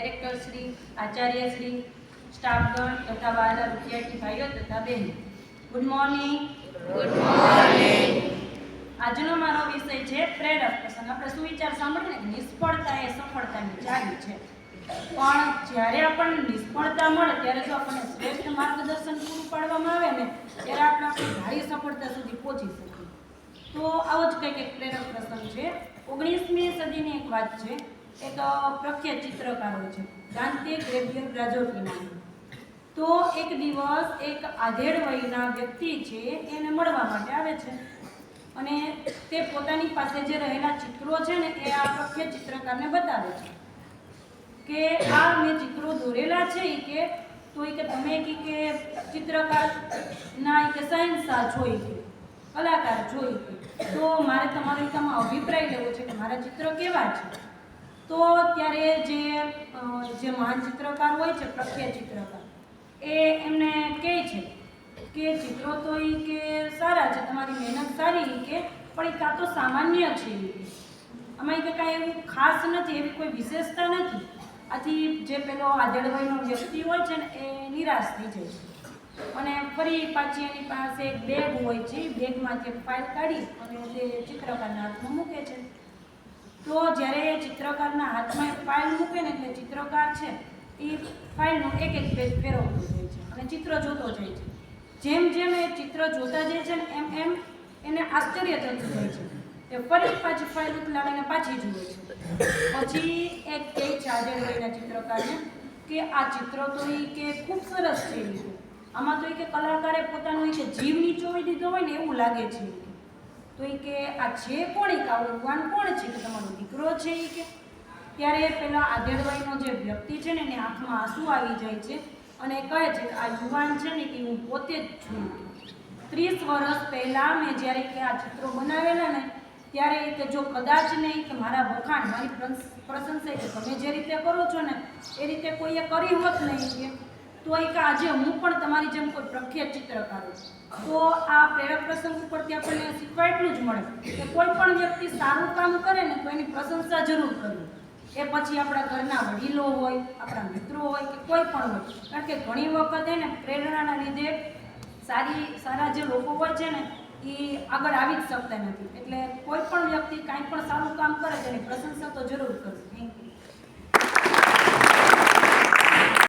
Director Shri Acharya Shri સ્ટાફગણ તથા વાલા વિદ્યાર્થી ભાઈઓ તથા બહેનો. ગુડ મોર્નિંગ ગુડ મોર્નિંગ આજનો મારો વિષય છે પ્રેરક પ્રસંગ. આપણે સુવિચાર સાંભળીએ ને? નિષ્ફળતા એ સફળતાની ચાવી છે. પણ જ્યારે આપણને નિષ્ફળતા મળે ત્યારે જો આપણને શ્રેષ્ઠ માર્ગદર્શન પૂરું પાડવામાં આવે ને ત્યારે આપણે આપણી ધારી સફળતા સુધી પહોંચી શકીએ. તો આવો જ કંઈક એક પ્રેરક પ્રસંગ છે. ઓગણીસમી સદીની એક વાત છે. એક પ્રખ્યાત ચિત્રકાર હોય છે. ગાંધી ગ્રેબિયર ગ્રાજોટી નામનું તો એક દિવસ એક આધેડ વયના વ્યક્તિ છે, એને મળવા માટે આવે છે. અને તે પોતાની પાસે જે રહેલા ચિત્રો છે ને, એ આ પ્રખ્યાત ચિત્રકારને બતાવે છે. કે આ મેં ચિત્રો દોરેલા છે કે, તો એ કે તમે કી કે ચિત્રકારના કે સાયન્સા જોઈ કે, કલાકાર જોઈ કે. તો મારે તમારો એકામાં અભિપ્રાય લેવો છે કે મારા ચિત્ર કેવા છે? તો ત્યારે જે જે મહાન ચિત્રકાર હોય છે, પ્રખ્યાત ચિત્રકાર, એ એમને કહે છે કે ચિત્રો તો એ કે સારા છે, તમારી મહેનત સારી કે, પણ એ કાં તો સામાન્ય છે અમારી કે. કાંઈ એવું ખાસ નથી, એવી કોઈ વિશેષતા નથી. આથી જે પેલો આધેડભાઈનો વ્યક્તિ હોય છે ને, એ નિરાશ થઈ જાય છે. અને ફરી પાછી એની પાસે એક બેગ હોય છે એ બેગમાંથી ફાઇલ કાઢી અને તે ચિત્રકારના હાથમાં મૂકે છે. તો જ્યારે એ ચિત્રકારના હાથમાં એક ફાઇલ મૂકે ને એટલે ચિત્રકાર છે, એ ફાઇલનું એક એક પેજ ફેરવતો જાય છે અને ચિત્ર જોતો જાય છે. જેમ જેમ એ ચિત્ર જોતા જાય છે ને એમ એમ એને આશ્ચર્ય થતું હોય છે એ ફરી પાછી ફાઇલ ઉતલાડીને પાછી જુએ છે. પછી એક કહે છે આજે રવિના ચિત્રકારને કે આ ચિત્ર તો એ કે ખૂબ સરસ છે. આમાં તો એ કે કલાકારે પોતાનો એ કે જીવ નીચોવી દીધો હોય ને એવું લાગે છે. તો એ કે આ છે કોણ એક આ યુવાન કોણ છે કે તમારો દીકરો છે એ કે? ત્યારે પેલા આધેડભાઈનો જે વ્યક્તિ છે ને એને આંખમાં આંસુ આવી જાય છે અને કહે છે કે આ યુવાન છે ને કે હું પોતે જ છું. ત્રીસ વર્ષ પહેલાં મેં જ્યારે કે આ ચિત્રો બનાવેલા ને, ત્યારે કે જો કદાચ નહીં કે મારા વખાણ, મારી પ્રશંસા કે તમે જે રીતે કરો છો ને, એ રીતે કોઈએ કરી હોત નહીં કે તો એક આજે હું પણ તમારી જેમ કોઈ પ્રખ્યાત ચિત્રકાર છું. તો આ પ્રેરક પ્રસંગ ઉપરથી આપણને શીખવા એટલું જ મળે કે કોઈ પણ વ્યક્તિ સારું કામ કરે ને તો એની પ્રશંસા જરૂર કરવી. એ પછી આપણા ઘરના વડીલો હોય, આપણા મિત્રો હોય કે કોઈ પણ હોય. કારણ કે ઘણી વખત એને પ્રેરણાના લીધે સારી, સારા જે લોકો હોય છે ને એ આગળ આવી જ શકતા નથી. એટલે કોઈ પણ વ્યક્તિ કાંઈ પણ સારું કામ કરે છે પ્રશંસા